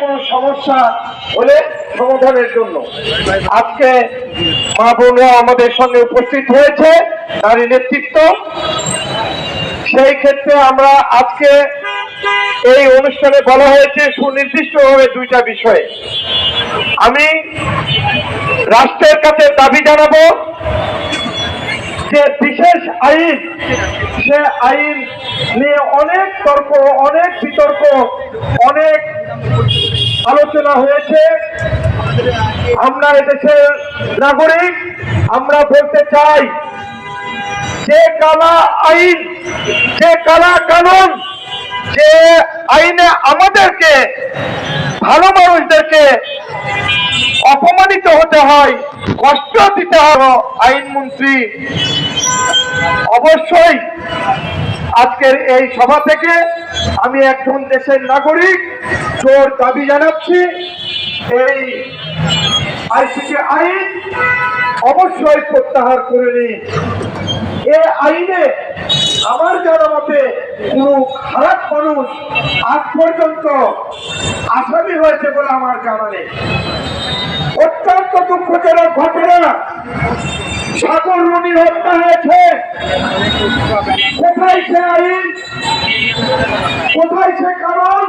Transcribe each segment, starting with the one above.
কোনো সমস্যা হলে সমাধানের জন্য। আজকে মা বোনরা আমাদের সঙ্গে উপস্থিত হয়েছে, নারী নেতৃত্ব। সেই ক্ষেত্রে আমরা আজকে এই অনুষ্ঠানে বলা হয়েছে সুনির্দিষ্টভাবে দুইটা বিষয়ে। আমি রাষ্ট্রের কাছে দাবি জানাব যে বিশেষ আইন, সে আইন নিয়ে অনেক তর্ক, অনেক বিতর্ক, অনেক আলোচনা হয়েছে। আমরা এদেশের নাগরিক, আমরা বলতে চাই, যে কালা আইন, যে কালা কানুন, যে আইনে আমাদেরকে, ভালো মানুষদেরকে অপমানিত হতে হয়, কষ্ট দিতে হয় আইনমন্ত্রী অবশ্যই আজকের এই সভা থেকে আমি একজন দেশের নাগরিক জোর দাবি জানাচ্ছি। এই আইসিটি আইন অবশ্যই প্রত্যাহার করে নিন। এ আইনে আমার জানা মতে কোনো খারাপ মানুষ আজ পর্যন্ত আসামি হয়েছে বলে আমার জানা নেই। অত্যন্ত দুঃখজনক ঘটনা। সাগর রুনি হত্যা হয়েছে। কোথায় সে আইন? কোথায় সে কারণ?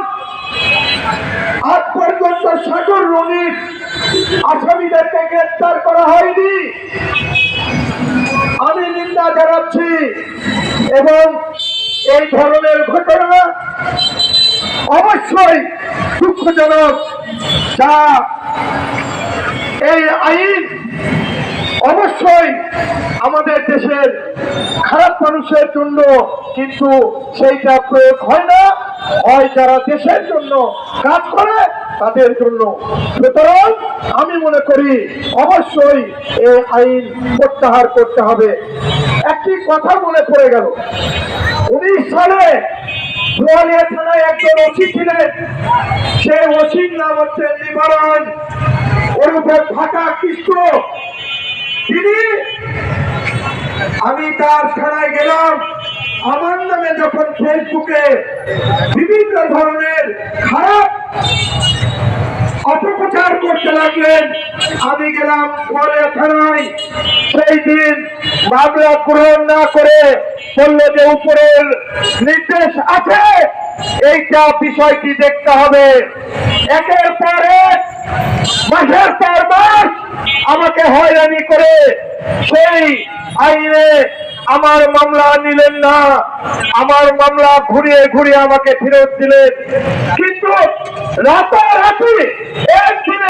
আজ পর্যন্ত সাগর রনির আসামিদেরকে গ্রেপ্তার করা হয়নি। আমি নিন্দা জানাচ্ছি এবং এই ধরনের ঘটনা অবশ্যই দুঃখজনক, যা এই আইন অবশ্যই আমাদের দেশের খারাপ মানুষের জন্য কিন্তু সেইটা প্রয়োগ হয় না। হয় যারা দেশের জন্য কাজ করে, তাদের জন্য। সুতরাং আমি মনে করি অবশ্যই এই আইন প্রত্যাহার করতে হবে। একটি কথা মনে পড়ে গেল। উনিশ সালে থানায় একজন ওসি ছিলেন। সে ওসির নাম হচ্ছে নিবারণ ওরূপে ফাটা কৃষ্ণ। তিনি, আমি তার থানায় গেলাম। আমার নামে যখন ফেসবুকে বিভিন্ন ধরনের খারাপ অপপ্রচার করতে লাগলেন, আমি গেলাম পরে থানায়। সেই দিন মামলা গ্রহণ না করে বলল যে উপরের নির্দেশ আছে। এইটা বিষয়টি দেখতে হবে। একের পর এক মাসের পর মাস আমাকে হয়রানি করে সেই আইনে আমার মামলা নিলেন না। আমার মামলা ঘুরিয়ে ঘুরিয়ে আমাকে ফেরত দিলেন। কিন্তু রাতারাতি একদিনে